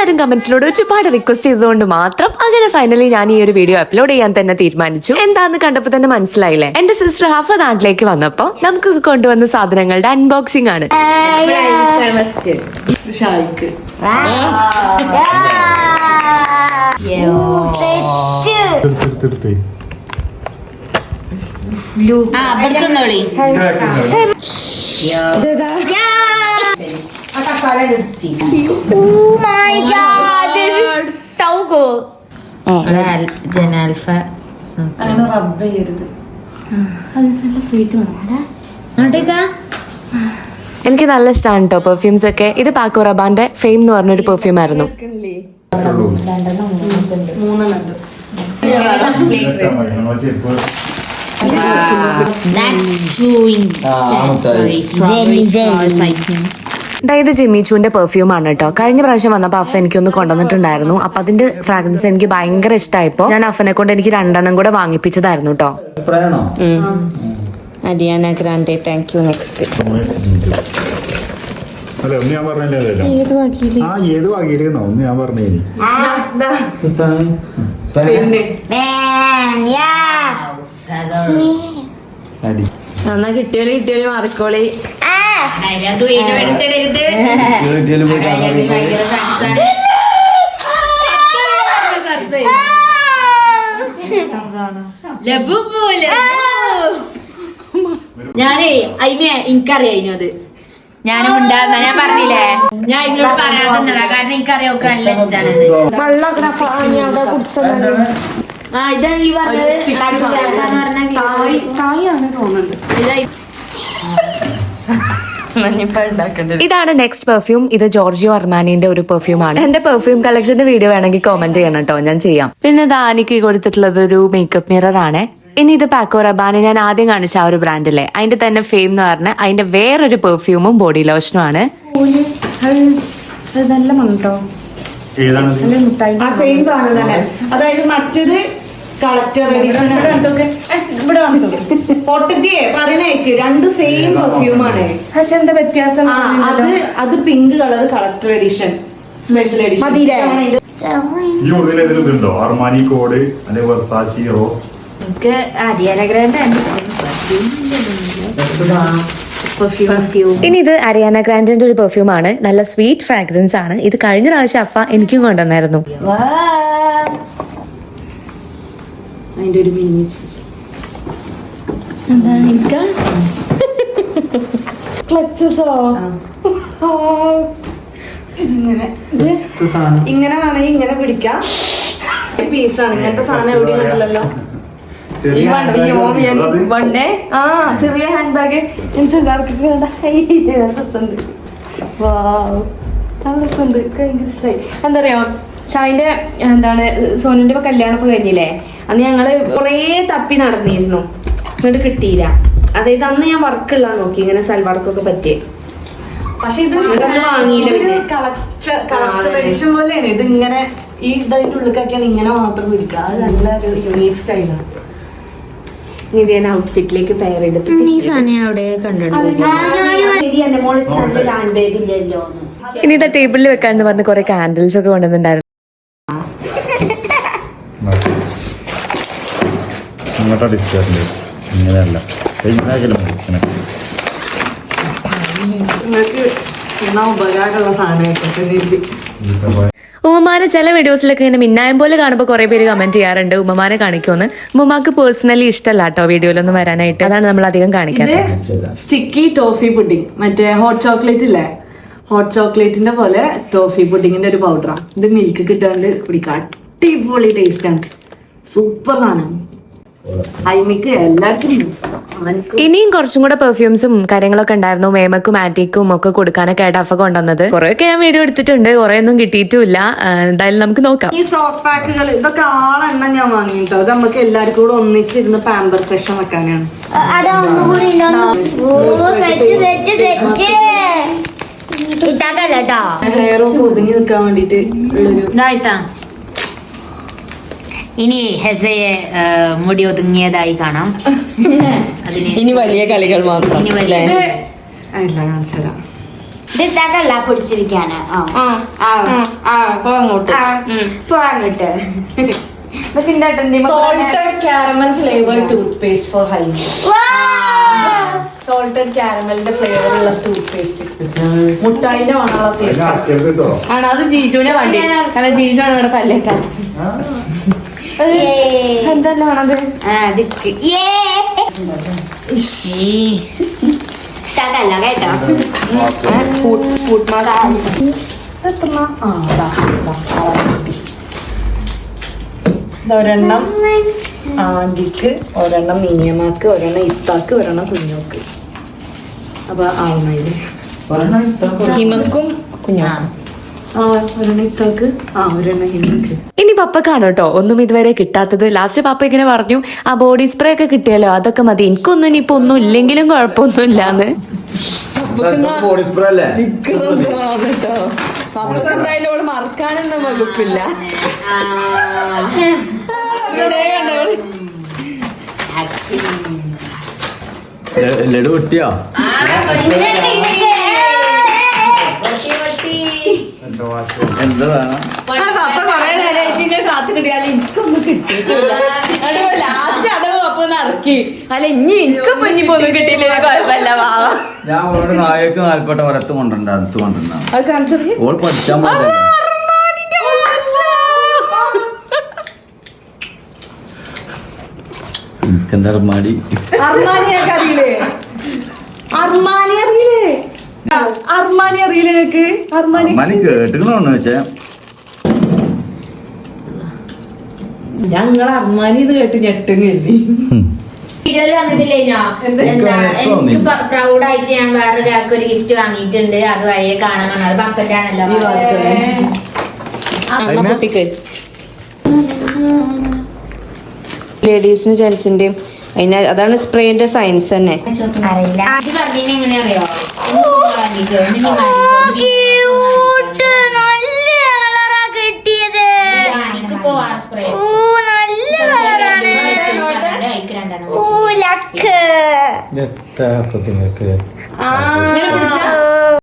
എല്ലാവരും കമന്റ്സിലൂടെ ഒരുപാട് റിക്വസ്റ്റ് ചെയ്തതുകൊണ്ട് മാത്രം അങ്ങനെ ഫൈനലി ഞാൻ ഈ ഒരു വീഡിയോ അപ്ലോഡ് ചെയ്യാൻ തന്നെ തീരുമാനിച്ചു. എന്താന്ന് കണ്ടപ്പോ തന്നെ മനസ്സിലായില്ലേ? എന്റെ സിസ്റ്റർ ഹാഫ് നാട്ടിലേക്ക് വന്നപ്പോ നമുക്ക് കൊണ്ടുവന്ന സാധനങ്ങളുടെ അൺബോക്സിംഗ് ആണ്. ആ അപ്പുറത്തുന്നോളി ജനാൽഫ. റബ്ബ് ചെയ്യരുത്. എനിക്ക് നല്ല ഇഷ്ടമാണ് കേട്ടോ പെർഫ്യൂംസ് ഒക്കെ. ഇത് പാക്കോ റബാന്റെ ഫെയിം എന്ന് പറഞ്ഞൊരു പെർഫ്യൂം ആയിരുന്നു. അതായത് ജിമ്മിച്ചൂന്റെ പെർഫ്യൂം ആണ് കേട്ടോ കഴിഞ്ഞ പ്രാവശ്യം വന്നപ്പോ അഫ എനിക്കൊന്ന് കൊണ്ടുവന്നിട്ടുണ്ടായിരുന്നു. അപ്പൊ അതിന്റെ ഫ്രാഗ്രൻസ് എനിക്ക് ഭയങ്കര ഇഷ്ടമായപ്പോ ഞാൻ അഫനെ കൊണ്ട് എനിക്ക് രണ്ടെണ്ണം കൂടെ വാങ്ങിപ്പിച്ചതായിരുന്നു കേട്ടോ Ariana Grande thank you next അല്ല ഒന്ന് ഞാൻ പറഞ്ഞല്ലോ ആ ഏത് വകയിലെന്നോ ഒന്ന് ഞാൻ പറഞ്ഞു. അടി. എന്നാ കിട്ടിയോളി കിട്ടിയോളി മാറിക്കോളി. ഞാനേ അയിമേ എനിക്കറിയാം ഇനിയത് ഞാനും ഉണ്ടാകുന്ന ഞാൻ പറഞ്ഞില്ലേ ഞാൻ ഇവരോട് പറയാതെന്നതാ കാരണം എനിക്കറിയാം ഒക്കെ നല്ല ഇഷ്ടമാണ് ആ ഇതാ ഈ പറഞ്ഞത് ഇതാ ഇതാണ് നെക്സ്റ്റ് പെർഫ്യൂം ഇത് ജോർജിയോ അർമാനിന്റെ ഒരു പെർഫ്യൂം ആണ്. എന്റെ പെർഫ്യൂം കളക്ഷന്റെ വീഡിയോ വേണമെങ്കിൽ കമന്റ് ചെയ്യണം കേട്ടോ. ഞാൻ ചെയ്യാം. പിന്നെ ദാനിക്ക് കൊടുത്തിട്ടുള്ളത് ഒരു മേക്കപ്പ് മിറർ ആണ്. ഇനി ഇത് പാക്കോ റബാന് ഞാൻ ആദ്യം കാണിച്ച ആ ഒരു ബ്രാൻഡിലെ അതിന്റെ തന്നെ ഫെയിം എന്ന് പറഞ്ഞ അതിന്റെ വേറൊരു പെർഫ്യൂമും ബോഡി ലോഷനും ആണ്. നല്ല അതായത് മറ്റത് കളക്ടർ എഡിഷൻ ഇവിടെ പൊട്ടത്തിയെ പറയണേക്ക് രണ്ടും സെയിം പെർഫ്യൂം ആണ്. പക്ഷെ എന്താ വ്യത്യാസം? ആ അത് അത് pink colour collector edition special edition മതിയില്ലേ? ഈ ഉള്ളിൽ ഏതെങ്കിലും അർമാനി കോഡ് അല്ലെ വെർസാച്ചി റോസ്? എനിക്ക് അരിയാന ഗ്രാൻഡ് പെർഫ്യൂം ഇനി ഇത് അരിയാന ഗ്രാൻഡിന്റെ ഒരു പെർഫ്യൂം ആണ്. നല്ല സ്വീറ്റ് ഫ്രാഗ്രൻസ് ആണ്. ഇത് കഴിഞ്ഞ പ്രാവശ്യം അഫ എനിക്കും കൊണ്ടുവന്നായിരുന്നു. അതിന്റെ ഒരു ക്ലച്ചസോ ഇതിങ്ങനെ. ഇത് ഇങ്ങനെ വേണമെങ്കിൽ ഇങ്ങനെ പിടിക്കാം. പീസാണ് ഇങ്ങനത്തെ സാധനം എവിടെയും കിട്ടില്ലല്ലോ. ഈ വണ്ടി വണ്ടേ ആ ചെറിയ ഹാൻഡ് ബാഗ് ചെറുതാർക്കൊക്കെ രസമുണ്ട്. വാ നല്ല രസമുണ്ട്. ഭയങ്കര ഇഷ്ടമായി എന്താ പറയാ ഷായിന്റെ എന്താണ് സോനുന്റെ ഇപ്പൊ കല്യാണം ഇപ്പൊ കഴിഞ്ഞില്ലേ? അന്ന് ഞങ്ങൾ കുറേ തപ്പി നടന്നിരുന്നു. എന്നിട്ട് കിട്ടിയില്ല. അതായത് അന്ന് ഞാൻ വർക്ക് വർക്കുള്ള നോക്കി ഇങ്ങനെ സൽവാർക്കൊക്കെ പറ്റിയത് പക്ഷെ ഇത് എഡിഷൻ പോലെയാണ്. ഇത് ഇങ്ങനെ ഈ ഇതിന്റെ ഉള്ളിലേക്കൊക്കെയാണ് ഇങ്ങനെ മാത്രം പിടിക്കുക. അത് നല്ലൊരു യുണീക് സ്റ്റൈലാണ് ഞാൻ ഔട്ട്ഫിറ്റിലേക്ക് പെയർ ചെയ്തിട്ട് ഇനി ഇതാ ടേബിളിൽ വെക്കാന്ന് പറഞ്ഞ് കുറെ കാൻഡിൽസ് ഒക്കെ കൊണ്ടുവന്നിട്ടുണ്ടായിരുന്നു. ഇങ്ങോട്ടാ ഡിസ്ചാർജ് ഇങ്ങനെയല്ല. ഇങ്ങനെ ആക്കിയാലും മതി ഇങ്ങനെ ഉപകാരമുള്ള ഉമ്മമാനെ ചില വീഡിയോസിലൊക്കെ ഇങ്ങനെ മിന്നായം പോലെ കാണുമ്പോൾ കുറെ പേര് കമന്റ് ചെയ്യാറുണ്ട്. ഉമ്മമാരെ കാണിക്കുമെന്ന് ഉമ്മമാക്ക് പേഴ്സണലി ഇഷ്ടമല്ല കേട്ടോ വീഡിയോയിലൊന്നും വരാനായിട്ട്. അതാണ് നമ്മൾ അധികം കാണിക്കുന്നത് കാണിക്കാത്തത് സ്റ്റിക്കി ടോഫി പുഡിംഗ് മറ്റേ ഹോട്ട് ചോക്ലേറ്റ് ഇല്ലേ? ഹോട്ട് ചോക്ലേറ്റിന്റെ പോലെ ടോഫി പുഡിങ്ങിന്റെ ഒരു പൗഡറാണ് ഇത് മിൽക്ക് കിട്ടാണ്ട് കുടിക്കാം. അടിപൊളി ടേസ്റ്റ് ആണ്. സൂപ്പർ സാധനം. ഇനിയും കുറച്ചും കൂടെ പെർഫ്യൂംസും കാര്യങ്ങളൊക്കെ ഉണ്ടായിരുന്നു. മേമക്കും ആറ്റിക്കും ഒക്കെ കൊടുക്കാനൊക്കെ ആയിട്ട് അഫ കൊണ്ടുവന്നത്. കുറെയൊക്കെ ഞാൻ വീഡിയോ എടുത്തിട്ടുണ്ട്. കുറെ ഒന്നും കിട്ടിയിട്ടില്ല എന്തായാലും നമുക്ക് നോക്കാം. ഈ സോഫ്റ്റ് പാക്കുകൾ ഇതൊക്കെ ആളെണ്ണം ഞാൻ വാങ്ങിട്ടോ അത് നമുക്ക് എല്ലാവർക്കും കൂടെ ഒന്നിച്ചിരുന്ന് പാമ്പർ സെഷൻ വെക്കാനാണ്. ഹെയറും ഒതുങ്ങി നിൽക്കാൻ വേണ്ടിട്ട് ഇനി ഹെസയെ മുടി ഒതുങ്ങിയതായി കാണാം. ഇനി വലിയ കളികൾ മാത്രം അങ്ങോട്ട്. അങ്ങോട്ട്. ഏട്ടന്റെ salted flavour tooth paste for high salted കാരമലിന്റെ flavour ഉള്ള ടൂത്ത് പേസ്റ്റ് മുട്ടായിന്റെ മണമുള്ള ടേസ്റ്റ് ആണ്? അത് ജീജുവിനെ വണ്ടി. കാരണം ജീജു ആണ് ഇവിടെ പല്ലേക്കാൻ എന്തല്ല ആണത് കിട്ടി. ഒരെണ്ണം. ആന്റിക്ക് ഒരെണ്ണം മിനിയമാക്ക് ഒരെണ്ണം ഇത്താക്ക് ഒരെണ്ണം കുഞ്ഞോക്ക്. അപ്പൊ ആവുന്നതിൽ ഹിമക്കും കുഞ്ഞോക്കും. ഇനി പപ്പക്കാണ് കേട്ടോ. ഒന്നും ഇതുവരെ കിട്ടാത്തത്. ലാസ്റ്റ് പപ്പ ഇങ്ങനെ പറഞ്ഞു ആ ബോഡി സ്പ്രേ ഒക്കെ കിട്ടിയല്ലോ അതൊക്കെ മതി. എനിക്കൊന്നും ഇനിയിപ്പോ ഒന്നും ഇല്ലെങ്കിലും കുഴപ്പമൊന്നും ഇല്ലാന്ന് മറക്കാനൊന്നും വകുപ്പില്ല ലഡു കിട്ടിയോ? എന്റെ വാച്ച് എന്താ വേണം പപ്പ കൊറേ നേരമായിട്ട് ഇങ്ങനെ കാത്തിട്ടിയാൽ എനിക്കൊന്നും കിട്ടിയിട്ടില്ല. ലാസ്റ്റ് അടവ് അപ്പൊ അല്ല ഇനി എനിക്കിപ്പോ ഇനിയിപ്പോ ഒന്നും കിട്ടിയില്ല കുഴപ്പമില്ല വാവ ഞാൻ അവളോട് നായക്ക് നാൽപ്പട്ട വരത്ത് കൊണ്ടുണ്ട് അടുത്ത് കൊണ്ടുണ്ടാവും ഓൾ പഠിച്ചാൽ എനിക്കെന്താ മടി അർമാനിയൊക്കെ അറിയില്ലേ? അർമാനി അർമാനി അറിയില്ലേ നിനക്ക്? അർമാനി കേട്ടിക്കണോന്ന് വെച്ചേ ഞങ്ങൾ അർമാനി എന്ന് കേട്ട് ഞെട്ടും കരുതി. വീഡിയോയിൽ വന്നിട്ടില്ലേനോ എന്ത്? എന്താ? എനിക്ക് പ്രൗഡ് ആയിട്ട് ഞാൻ വേറൊരാൾക്ക് ഒരു ഗിഫ്റ്റ് വാങ്ങിയിട്ടുണ്ട്. അത് വഴിയെ കാണാൻ വന്നത് പപ്പന്റെ ആണല്ലോ ലേഡീസിനും ജെന്റ്സിന്റെയും അതിന് അതാണ് സ്പ്രേന്റെ സയൻസ് തന്നെ. അറിയില്ല അത് പറഞ്ഞതിന് എങ്ങനെ അറിയോ? നീ നല്ല കളറാ കിട്ടിയത്. എനിക്കിപ്പോ ആറ് spray ഓ നല്ല കളറാണ്. ഓ. ലക്ക്. എത്ര ഇങ്ങനെ പിടിച്ചാ